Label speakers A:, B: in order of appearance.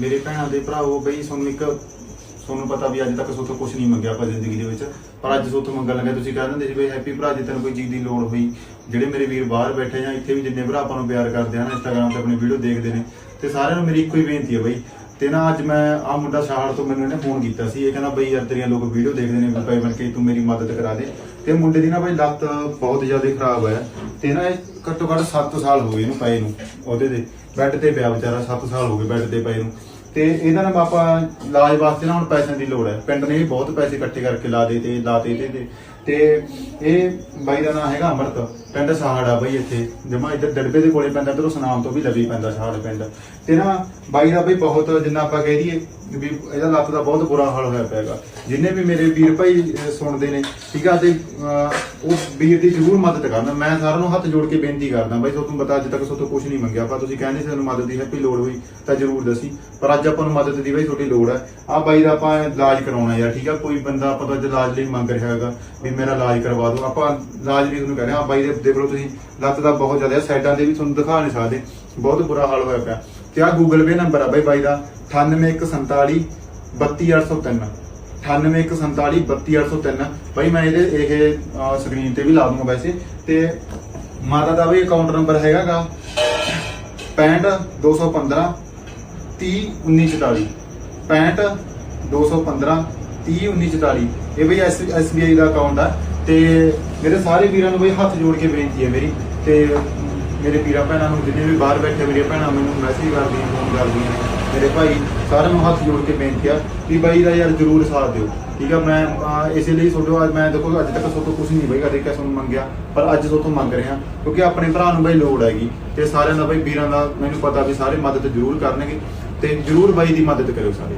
A: ਮੇਰੇ ਭੈਣਾਂ ਦੇ ਭਰਾਵੋ ਬਈ ਤੁਹਾਨੂੰ ਇੱਕ ਤੁਹਾਨੂੰ ਪਤਾ ਵੀ ਅੱਜ ਤੱਕ ਸੋਥੋਂ ਕੁਝ ਨਹੀਂ ਮੰਗਿਆ ਆਪਾਂ ਜ਼ਿੰਦਗੀ ਦੇ ਵਿੱਚ। ਪਰ ਅੱਜ ਸੋਥੋਂ ਮੰਗਣ ਲੱਗੇ, ਤੁਸੀਂ ਕਹਿ ਦਿੰਦੇ ਸੀ ਬਈ ਹੈਪੀ ਭਰਾ, ਜੇ ਤੈਨੂੰ ਕੋਈ ਚੀਜ਼ ਦੀ ਲੋੜ ਹੋਈ, ਜਿਹੜੇ ਮੇਰੇ ਵੀਰ ਬਾਹਰ ਬੈਠੇ ਜਾਂ ਇੱਥੇ ਵੀ ਜਿੰਨੇ ਭਰਾ ਆਪਾਂ ਨੂੰ ਪਿਆਰ ਕਰਦੇ ਹਨ ਇੰਸਟਾਗ੍ਰam ਤੇ ਆਪਣੀ ਵੀਡੀਓ ਦੇਖਦੇ ਨੇ, ਤੇ ਸਾਰਿਆਂ ਨੂੰ ਮੇਰੀ ਇੱਕੋ ਹੀ ਬੇਨਤੀ ਹੈ ਬਈ, ਤੇ ਨਾ ਅੱਜ ਮੈਂ ਆ ਮੁੰਡਾ ਸ਼ਾਹੜ ਤੋਂ ਮੈਨੂੰ ਇਹਨੇ ਫੋਨ ਕੀਤਾ ਸੀ, ਇਹ ਕਹਿੰਦਾ ਬਈ ਯਾਰ ਤੇਰੀਆਂ ਲੋਕ ਵੀਡੀਓ ਦੇਖਦੇ ਨੇ ਭਾਈ ਬਣ ਕੇ ਤੂੰ ਮੇਰੀ ਮਦਦ ਕਰਾ ਦੇ। ਤੇ ਮੁੰਡੇ ਦੀ ਨਾ ਭਾਈ ਲੱਤ ਬਹੁਤ ਜ਼ਿਆਦਾ ਖਰਾਬ ਹੈ ਤੇ ਨਾ ਇਹ ਘੱਟੋ ਘੱਟ 7 ਸਾਲ ਹੋ ਗਏ ਇਹਨੂੰ ਪਏ ਨੂੰ, ਉਹਦੇ ਦੇ ਬੈੱਡ ਤੇ ਪਿਆ ਵਿਚਾਰਾ 7 ਸਾਲ ਹੋ ਗਏ ਬੈੱਡ ਤੇ ਪਏ ਨੂੰ। ਤੇ ਇਹਦਾ ਨਾ ਆਪਾਂ ਇਲਾਜ ਵਾਸਤੇ ਨਾ ਹੁਣ ਪੈਸਿਆਂ ਦੀ ਲੋੜ ਹੈ। ਪਿੰਡ ਨੇ ਵੀ ਬਹੁਤ ਪੈਸੇ ਇਕੱਠੇ ਕਰਕੇ ਲਾ ਦੇ ਤੇ ਲਾ ਦੇ ਤੇ ਤੇ ਇਹ ਬਾਈ ਦਾ ਨਾਮ ਹੈਗਾ ਅਮਰਤ, ਪਿੰਡ ਸਾਹੜਾ ਬਾਈ ਇੱਥੇ। ਜਮਾ ਇੱਧਰ ਡੜਬੇ ਦੇ ਕੋਲੇ ਪੈਂਦਾ, ਤੇ ਸੁਨਾਮ ਤੋਂ ਵੀ ਲਵੀ ਪੈਂਦਾ ਸਾਹੜ ਪਿੰਡ। ਤੇ ਨਾ ਬਾਈ ਦਾ ਬਈ ਬਹੁਤ, ਜਿੰਨਾ ਆਪਾਂ ਕਹਿ ਦਈਏ ਵੀ ਇਹਦਾ ਲੱਤ ਦਾ ਬਹੁਤ ਬੁਰਾ ਹਾਲ ਹੋਇਆ ਪਿਆਗਾ ਜਿੰਨੇ ਵੀ ਮੇਰੇ ਵੀਰ ਭਾਈ ਸੁਣਦੇ ਨੇ, ਠੀਕ ਆ, ਤੇ ਉਹ ਵੀਰ ਦੀ ਜ਼ਰੂਰ ਮਦਦ ਕਰਨ। ਮੈਂ ਸਾਰਿਆਂ ਨੂੰ ਹੱਥ ਜੋੜ ਕੇ ਬੇਨਤੀ ਕਰਦਾ, ਬਾਈ, ਤੁਹਾਨੂੰ ਪਤਾ ਅੱਜ ਤੱਕ ਸੋਤੋਂ ਕੁਝ ਨਹੀਂ ਮੰਗਿਆ। ਪਰ ਤੁਸੀਂ ਕਹਿੰਦੇ ਸੀ ਤੁਹਾਨੂੰ ਮਦਦ ਦੀ ਹੈਪੀ ਲੋੜ ਹੋਈ ਤਾਂ ਜ਼ਰੂਰ ਦੱਸੀ। ਪਰ ਅੱਜ ਆਪਾਂ ਨੂੰ ਮਦਦ ਦੀ ਬਾਈ ਤੁਹਾਡੀ ਲੋੜ ਹੈ। ਆ ਬਾਈ ਦਾ ਆਪਾਂ ਇਲਾਜ ਕਰਾਉਣਾ ਯਾਰ, ਠੀਕ ਆ। ਕੋਈ ਬੰਦਾ ਆਪਾਂ ਤੋਂ ਇਲਾਜ ਲਈ ਮੰਗ ਰਿਹਾ ਹੈਗਾ ਵੀ ਮੇਰਾ ਇਲਾਜ ਕਰਵਾ ਦਿਓ। ਆਪਾਂ ਇਲਾਜ ਵੀ ਤੁਹਾਨੂੰ ਕਹਿ ਰਹੇ ਹਾਂ, ਬਾਈ ਦੇ ਦੇਖ ਲਓ ਤੁਸੀਂ, ਲੱਤ ਦਾ ਬਹੁਤ ਜ਼ਿਆਦਾ ਸਾਈਡਾਂ ਦੇ ਵੀ ਤੁਹਾਨੂੰ ਦਿਖਾ ਨਹੀਂ ਸਕਦੇ। ਬਹੁਤ ਬੁਰਾ ਹਾਲ ਹੋਇਆ ਪਿਆ। ਤੇ ਆ ਗੂਗਲ ਪੇ ਨੰਬਰ ਆ ਬਾਈ ਬਾਈ ਦਾ? 98147 32803 98147 32803 ਬਾਈ, ਮੈਂ ਇਹਦੇ, ਇਹ ਸਕਰੀਨ ਤੇ ਵੀ ਲਾ ਦੂੰਗਾ ਵੈਸੇ। ਤੇ ਮਾਤਾ ਦਾ ਵੀ ਅਕਾਊਂਟ ਨੰਬਰ ਹੈਗਾਗਾ 65 215 30 1944 65 215 30 1944 ਇਹ ਬਈ SBI ਦਾ ਅਕਾਊਂਟ ਆ। ਤੇ ਮੇਰੇ ਸਾਰੇ ਵੀਰਾਂ ਨੂੰ ਬਈ ਹੱਥ ਜੋੜ ਕੇ ਬੇਨਤੀ ਹੈ ਮੇਰੀ। ਤੇ ਮੇਰੇ ਵੀਰਾਂ ਭੈਣਾਂ ਨੂੰ, ਜਿੰਨੇ ਵੀ ਬਾਹਰ ਬੈਠੇ ਮੇਰੀਆਂ ਭੈਣਾਂ, ਮੈਨੂੰ ਮੈਸੇਜ ਕਰਦੀਆਂ ਫੋਨ ਕਰਦੀਆਂ ਨੇ। ਮੇਰੇ ਭਾਈ ਸਾਰਿਆਂ ਨੂੰ ਹੱਥ ਜੋੜ ਕੇ ਬੇਨਤੀ ਆ ਵੀ ਬਾਈ ਦਾ ਯਾਰ ਜਰੂਰ ਸਾਥ ਦਿਓ। ਠੀਕ ਆ, ਮੈਂ ਇਸੇ ਲਈ ਤੁਹਾਡੇ ਅੱਜ ਮੈਂ ਦੇਖੋ, ਅੱਜ ਤੱਕ ਤੁਹਾਡੇ ਤੋਂ ਕੁਝ ਨਹੀਂ ਬਈ, ਕਦੇ ਕਿਸੇ ਨੂੰ ਮੰਗਿਆ, ਪਰ ਅੱਜ ਤੁਹਾਡੇ ਤੋਂ ਮੰਗ ਰਿਹਾ। ਕਿਉਂਕਿ ਆਪਣੇ ਭਰਾ ਨੂੰ ਬਈ ਲੋੜ ਹੈਗੀ। ਤੇ ਸਾਰਿਆਂ ਦਾ ਬਈ ਵੀਰਾਂ ਦਾ ਮੈਨੂੰ ਪਤਾ ਵੀ ਸਾਰੇ ਮਦਦ ਜ਼ਰੂਰ ਕਰਨਗੇ। ਤੇ ਜ਼ਰੂਰ ਬਾਈ ਦੀ ਮਦਦ ਕਰਿਓ ਸਾਰੇ